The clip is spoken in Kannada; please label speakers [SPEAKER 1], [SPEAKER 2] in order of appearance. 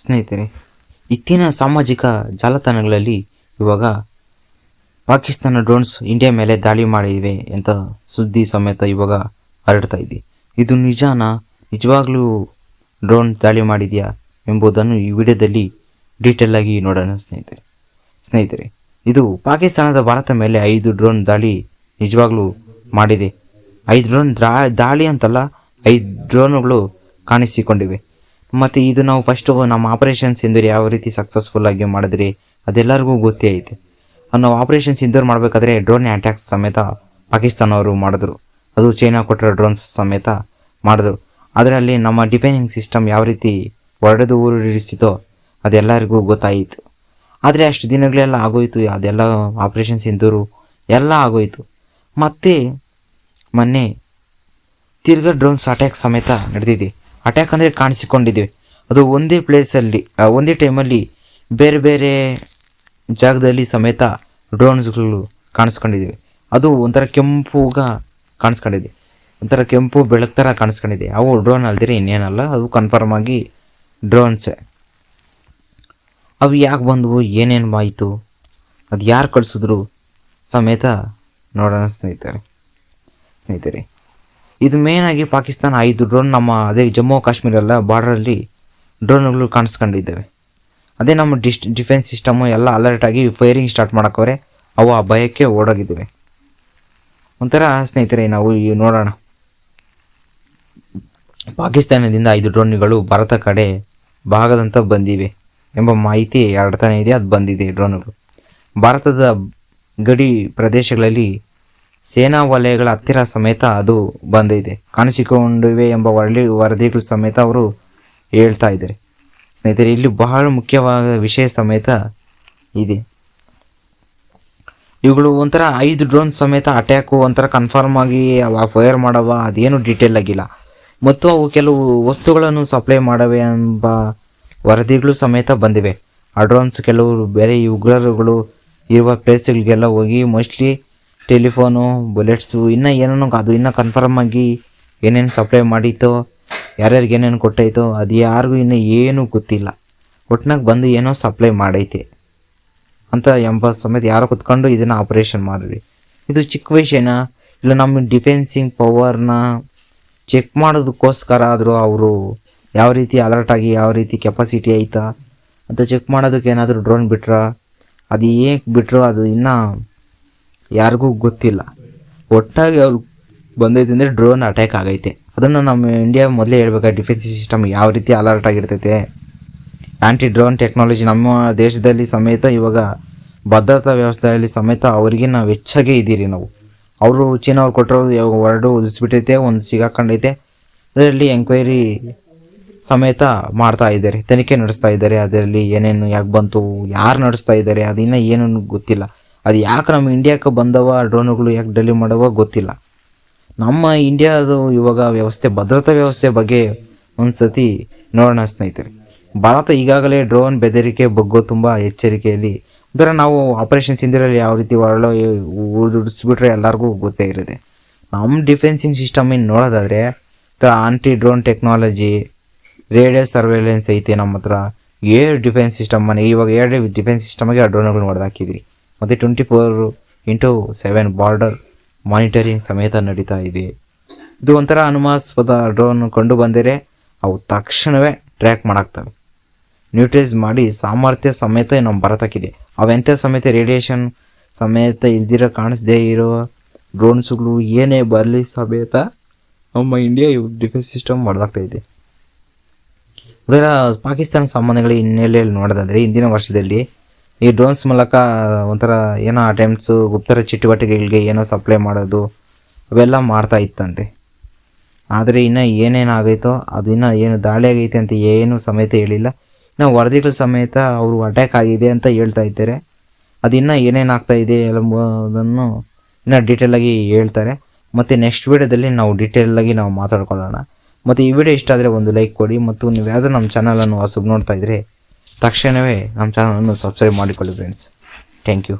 [SPEAKER 1] ಸ್ನೇಹಿತರೆ ಇತ್ತಿನ ಸಾಮಾಜಿಕ ಜಾಲತಾಣಗಳಲ್ಲಿ ಇವಾಗ ಪಾಕಿಸ್ತಾನ ಡ್ರೋನ್ಸ್ ಇಂಡಿಯಾ ಮೇಲೆ ದಾಳಿ ಮಾಡಿವೆ ಅಂತ ಸುದ್ದಿ ಸಮೇತ ಇವಾಗ ಹರಡ್ತಾ ಇದೆ. ಇದು ನಿಜಾನ? ನಿಜವಾಗ್ಲೂ ಡ್ರೋನ್ ದಾಳಿ ಮಾಡಿದೆಯಾ ಎಂಬುದನ್ನು ಈ ವಿಡಿಯೋದಲ್ಲಿ ಡೀಟೇಲ್ ಆಗಿ ನೋಡೋಣ ಸ್ನೇಹಿತರೆ. ಸ್ನೇಹಿತರೆ, ಇದು ಪಾಕಿಸ್ತಾನದ ಭಾರತ ಮೇಲೆ ಐದು ಡ್ರೋನ್ ದಾಳಿ ನಿಜವಾಗ್ಲೂ ಮಾಡಿದೆ. ಐದು ಡ್ರೋನ್ ದಾಳಿ ಅಂತಲ್ಲ, ಐದು ಡ್ರೋನ್ಗಳು ಕಾಣಿಸಿಕೊಂಡಿವೆ. ಮತ್ತು ಇದು ನಾವು ಫಸ್ಟು ನಮ್ಮ ಆಪರೇಷನ್ ಸಿಂಧೂರ್ ಯಾವ ರೀತಿ ಸಕ್ಸಸ್ಫುಲ್ ಆಗಿ ಮಾಡಿದ್ರಿ, ಅದೆಲ್ಲರಿಗೂ ಗೊತ್ತೇ ಐತೆ. ನಾವು ಆಪರೇಷನ್ ಸಿಂಧೂರ್ ಮಾಡಬೇಕಾದ್ರೆ ಡ್ರೋನ್ ಅಟ್ಯಾಕ್ಸ್ ಸಮೇತ ಪಾಕಿಸ್ತಾನವರು ಮಾಡಿದ್ರು. ಅದು ಚೈನಾ ಕೊಟ್ಟಿರೋ ಡ್ರೋನ್ಸ್ ಸಮೇತ ಮಾಡಿದ್ರು. ಅದರಲ್ಲಿ ನಮ್ಮ ಡಿಫೆನ್ಸಿಂಗ್ ಸಿಸ್ಟಮ್ ಯಾವ ರೀತಿ ಹೊಡೆದು ಉರುಳಿಸಿತೋ ಅದೆಲ್ಲರಿಗೂ ಗೊತ್ತಾಯಿತು. ಆದರೆ ಅಷ್ಟು ದಿನಗಳೆಲ್ಲ ಆಗೋಯ್ತು, ಅದೆಲ್ಲ ಆಪರೇಷನ್ ಸಿಂಧೂರು ಎಲ್ಲ ಆಗೋಯ್ತು. ಮತ್ತೆ ಮೊನ್ನೆ ತಿರ್ಗಾ ಡ್ರೋನ್ಸ್ ಅಟ್ಯಾಕ್ ಸಮೇತ ನಡೆದಿದೆ. ಅಟ್ಯಾಕ್ ಅಂದರೆ ಕಾಣಿಸಿಕೊಂಡಿದ್ದೀವಿ. ಅದು ಒಂದೇ ಪ್ಲೇಸಲ್ಲಿ ಒಂದೇ ಟೈಮಲ್ಲಿ ಬೇರೆ ಬೇರೆ ಜಾಗದಲ್ಲಿ ಸಮೇತ ಡ್ರೋನ್ಸ್ಗಳು ಕಾಣಿಸ್ಕೊಂಡಿದ್ದೀವಿ. ಅದು ಒಂಥರ ಕೆಂಪುಗ ಕಾಣಿಸ್ಕೊಂಡಿದೆ ಒಂಥರ ಕೆಂಪು ಬೆಳಕು ಥರ ಕಾಣಿಸ್ಕೊಂಡಿದೆ ಅವು ಡ್ರೋನ್ ಅಲ್ದಿರಿ ಇನ್ನೇನಲ್ಲ, ಅದು ಕನ್ಫರ್ಮ್ ಆಗಿ ಡ್ರೋನ್ಸೇ ಅವು ಯಾಕೆ ಬಂದವು, ಏನೇನು ಆಯಿತು, ಅದು ಯಾರು ಕಳಿಸಿದ್ರು ಸಮೇತ ನೋಡೋಣ ಸ್ನೇಹಿತರೆ ಸ್ನೇಹಿತರೆ. ಇದು ಮೇಯ್ನಾಗಿ ಪಾಕಿಸ್ತಾನ ಐದು ಡ್ರೋನ್ ನಮ್ಮ, ಅದೇ ಜಮ್ಮು ಕಾಶ್ಮೀರ ಬಾರ್ಡ್ರಲ್ಲಿ ಡ್ರೋನ್ಗಳು ಕಾಣಿಸ್ಕೊಂಡಿದ್ದಾವೆ. ಅದೇ ನಮ್ಮ ಡಿಸ್ ಡಿಫೆನ್ಸ್ ಸಿಸ್ಟಮು ಎಲ್ಲ ಅಲರ್ಟ್ ಆಗಿ ಫೈರಿಂಗ್ ಸ್ಟಾರ್ಟ್ ಮಾಡೋಕ್ಕವ್ರೆ, ಅವು ಆ ಭಯಕ್ಕೆ ಓಡೋಗಿದ್ದಾವೆ. ಒಂಥರ ಸ್ನೇಹಿತರೆ, ನಾವು ಈ ನೋಡೋಣ. ಪಾಕಿಸ್ತಾನದಿಂದ ಐದು ಡ್ರೋನ್ಗಳು ಭಾರತ ಕಡೆ ಭಾಗದಂತ ಬಂದಿವೆ ಎಂಬ ಮಾಹಿತಿ ಹರಡ್ತಾನೆ ಇದೆ, ಅದು ಬಂದಿದೆ ಡ್ರೋನ್ಗಳು ಭಾರತದ ಗಡಿ ಪ್ರದೇಶಗಳಲ್ಲಿ ಸೇನಾ ವಲಯಗಳ ಹತ್ತಿರ ಸಮೇತ ಅದು ಬಂದಿದೆ. ಕಾಣಿಸಿಕೊಂಡಿವೆ ಎಂಬ ವರದಿ ವರದಿಗಳು ಸಮೇತ ಅವರು ಹೇಳ್ತಾ ಇದ್ದಾರೆ. ಸ್ನೇಹಿತರೆ, ಇಲ್ಲಿ ಬಹಳ ಮುಖ್ಯವಾದ ವಿಷಯ ಸಮೇತ ಇದೆ. ಇವುಗಳು ಒಂಥರ ಐದು ಡ್ರೋನ್ ಸಮೇತ ಅಟ್ಯಾಕು ಒಂಥರ ಕನ್ಫರ್ಮ್ ಆಗಿ ಫೈರ್ ಮಾಡವ, ಅದೇನು ಡೀಟೇಲ್ ಆಗಿಲ್ಲ. ಮತ್ತು ಅವು ಕೆಲವು ವಸ್ತುಗಳನ್ನು ಸಪ್ಲೈ ಮಾಡವೆ ಎಂಬ ವರದಿಗಳು ಸಮೇತ ಬಂದಿವೆ. ಆ ಡ್ರೋನ್ಸ್ ಕೆಲವರು ಬೇರೆ ಉಗ್ರರುಗಳು ಇರುವ ಪ್ಲೇಸ್ಗಳಿಗೆಲ್ಲ ಹೋಗಿ ಮೋಸ್ಟ್ಲಿ ಟೆಲಿಫೋನು, ಬುಲೆಟ್ಸು, ಇನ್ನೂ ಏನೇನೋ ಅದು ಇನ್ನೂ ಕನ್ಫರ್ಮ್ ಆಗಿ ಏನೇನು ಸಪ್ಲೈ ಮಾಡಿತ್ತೋ, ಯಾರ್ಯಾರಿಗೆ ಏನೇನು ಕೊಟ್ಟೈತೋ, ಅದು ಯಾರಿಗೂ ಇನ್ನೂ ಏನೂ ಗೊತ್ತಿಲ್ಲ. ಒಟ್ನಾಗ ಬಂದು ಏನೋ ಸಪ್ಲೈ ಮಾಡೈತೆ. ಅಂತ ಎಂಬ ಸಮೇತ ಯಾರೋ ಕುತ್ಕೊಂಡು ಇದನ್ನು ಆಪರೇಷನ್ ಮಾಡಿರಿ. ಇದು ಚಿಕ್ಕ ವಿಷಯನ? ಇಲ್ಲ ನಮ್ಮ ಡಿಫೆನ್ಸಿಂಗ್ ಪವರ್ನ ಚೆಕ್ ಮಾಡೋದಕ್ಕೋಸ್ಕರ ಆದರೂ ಅವರು ಯಾವ ರೀತಿ ಅಲರ್ಟ್ ಆಗಿ ಯಾವ ರೀತಿ ಕೆಪಾಸಿಟಿ ಐತಾ? ಅಂತ ಚೆಕ್ ಮಾಡೋದಕ್ಕೆ ಏನಾದರೂ ಡ್ರೋನ್ ಬಿಟ್ರ? ಅದು ಏಕೆ ಬಿಟ್ಟರು ಅದು ಇನ್ನೂ ಯಾರಿಗೂ ಗೊತ್ತಿಲ್ಲ. ಒಟ್ಟಾಗಿ ಅವ್ರು ಬಂದೈತೆ ಅಂದರೆ ಡ್ರೋನ್ ಅಟ್ಯಾಕ್ ಆಗೈತೆ. ಅದನ್ನು ನಮ್ಮ ಇಂಡಿಯಾ ಮೊದಲೇ ಹೇಳ್ಬೇಕಾ ಡಿಫೆನ್ಸ್ ಸಿಸ್ಟಮ್ ಯಾವ ರೀತಿ ಅಲರ್ಟ್ ಆಗಿರ್ತೈತೆ? ಆ್ಯಂಟಿ ಡ್ರೋನ್ ಟೆಕ್ನಾಲಜಿ ನಮ್ಮ ದೇಶದಲ್ಲಿ ಸಮೇತ ಇವಾಗ ಭದ್ರತಾ ವ್ಯವಸ್ಥೆಯಲ್ಲಿ ಸಮೇತ ಅವರಿಗೆ ನಾವು ಹೆಚ್ಚಾಗೇ ಇದ್ದೀರಿ ನಾವು. ಅವರು ಚೀನವ್ರು ಕೊಟ್ಟಿರೋದು ಯಾವ ಹೊರಡು ಉದಿಸ್ಬಿಟ್ಟೈತೆ ಒಂದು ಸಿಗಾಕೊಂಡೈತೆ. ಅದರಲ್ಲಿ ಎಂಕ್ವೈರಿ ಸಮೇತ ಮಾಡ್ತಾ ಇದ್ದಾರೆ, ತನಿಖೆ ನಡೆಸ್ತಾ ಇದ್ದಾರೆ, ಅದರಲ್ಲಿ ಏನೇನು ಯಾಕೆ ಬಂತು, ಯಾರು ನಡೆಸ್ತಾ ಇದ್ದಾರೆ, ಅದಿನ್ನೂ ಏನು ಗೊತ್ತಿಲ್ಲ. ಅದು ಯಾಕೆ ನಮ್ಮ ಇಂಡಿಯಾಕ್ಕೆ ಬಂದವ, ಡ್ರೋನುಗಳು ಯಾಕೆ ಡೆಲಿ ಮಾಡವ ಗೊತ್ತಿಲ್ಲ. ನಮ್ಮ ಇಂಡಿಯಾದು ಇವಾಗ ವ್ಯವಸ್ಥೆ, ಭದ್ರತಾ ವ್ಯವಸ್ಥೆ ಬಗ್ಗೆ ಒಂದು ಸತಿ ನೋಡೋಣ ಸ್ನೇಹಿತರೆ. ಭಾರತ ಈಗಾಗಲೇ ಡ್ರೋನ್ ಬೆದರಿಕೆ ಬಗ್ಗೋ ತುಂಬ ಎಚ್ಚರಿಕೆಯಲ್ಲಿ, ಒಂಥರ ನಾವು ಆಪರೇಷನ್ ಸಿಂಧಿರಲ್ಲಿ ಯಾವ ರೀತಿ ಹೊರಳೋ ಉಡಿಸ್ಬಿಟ್ರೆ ಎಲ್ಲರಿಗೂ ಗೊತ್ತೇ ಇರುತ್ತೆ. ನಮ್ಮ ಡಿಫೆನ್ಸಿಂಗ್ ಸಿಸ್ಟಮಿನ ನೋಡೋದಾದರೆ anti drone technology radio surveillance ಐತೆ ನಮ್ಮ ಹತ್ರ. ಏರ್ ಡಿಫೆನ್ಸ್ ಸಿಸ್ಟಮ್ ಮನೆ, ಇವಾಗ ಏರ್ ಡಿಫೆನ್ಸ್ ಸಿಸ್ಟಮ್ಗೆ ಆ ಡ್ರೋನ್ಗಳು ಹೊಡೆದಾಕಿದ್ರಿ ಮತ್ತು twenty four into seven border monitoring ಸಮೇತ ನಡೀತಾ ಇದೆ. ಇದು ಒಂಥರ ಅನುಮಾಸ್ಪದ ಡ್ರೋನ್ ಕಂಡು ಬಂದರೆ ಅವು ತಕ್ಷಣವೇ ಟ್ರ್ಯಾಕ್ ಮಾಡಾಕ್ತವೆ ನ್ಯೂಟ್ರೈಸ್ ಮಾಡಿ ಸಾಮರ್ಥ್ಯ ಸಮೇತ ನಮ್ಮ ಭಾರತಕ್ಕಿದೆ ಅವೆಂಥ ಸಮೇತ ರೇಡಿಯೇಷನ್ ಸಮೇತ ಇಲ್ದಿರೋ ಕಾಣಿಸದೇ ಇರೋ ಡ್ರೋನ್ಸ್ಗಳು ಏನೇ ಬರಲಿ ಸಮೇತ ನಮ್ಮ ಇಂಡಿಯಾ ಡಿಫೆನ್ಸ್ ಸಿಸ್ಟಮ್ ಹೊಡೆದಾಗ್ತಾ ಇದೆ. ಇದರ ಪಾಕಿಸ್ತಾನ ಸಂಬಂಧಗಳ ಹಿನ್ನೆಲೆಯಲ್ಲಿ ನೋಡೋದಾದರೆ ಇಂದಿನ ವರ್ಷದಲ್ಲಿ ಈ ಡ್ರೋನ್ಸ್ ಮೂಲಕ ಒಂಥರ ಏನೋ ಅಟೆಂಪ್ಟ್ಸು ಗುಪ್ತರ ಚಟುವಟಿಕೆಗಳಿಗೆ ಏನೋ ಸಪ್ಲೈ ಮಾಡೋದು, ಅವೆಲ್ಲ ಮಾಡ್ತಾ ಇತ್ತಂತೆ. ಆದರೆ ಏನೇನು ಆಗೈತೋ ಅದು ಇನ್ನೂ ಏನು ದಾಳಿ ಆಗೈತೆ ಅಂತ ಏನು ಸಮೇತ ಹೇಳಿಲ್ಲ. ಇನ್ನು ವರದಿಗಳ ಸಮೇತ ಅವರು ಅಟ್ಯಾಕ್ ಆಗಿದೆ ಅಂತ ಹೇಳ್ತಾ ಇದ್ದಾರೆ. ಅದು ಇನ್ನೂ ಏನೇನು ಇದೆ ಎಂಬುದನ್ನು ಇನ್ನೂ ಡೀಟೇಲಾಗಿ ಹೇಳ್ತಾರೆ. ಮತ್ತು ನೆಕ್ಸ್ಟ್ ವೀಡಿಯೋದಲ್ಲಿ ನಾವು ಡೀಟೇಲಾಗಿ ನಾವು ಮಾತಾಡ್ಕೊಳ್ಳೋಣ. ಮತ್ತು ಈ ವಿಡಿಯೋ ಇಷ್ಟ ಆದರೆ ಒಂದು ಲೈಕ್ ಕೊಡಿ. ಮತ್ತು ನೀವು ಯಾವುದೋ ನಮ್ಮ ಚಾನಲನ್ನು ಹೊಸಬ್ ನೋಡ್ತಾ ಇದ್ದರೆ ತಕ್ಷಣವೇ ನಮ್ಮ ಚಾನಲನ್ನು ಸಬ್ಸ್ಕ್ರೈಬ್ ಮಾಡಿಕೊಳ್ಳಿ ಫ್ರೆಂಡ್ಸ್ ಥ್ಯಾಂಕ್ ಯು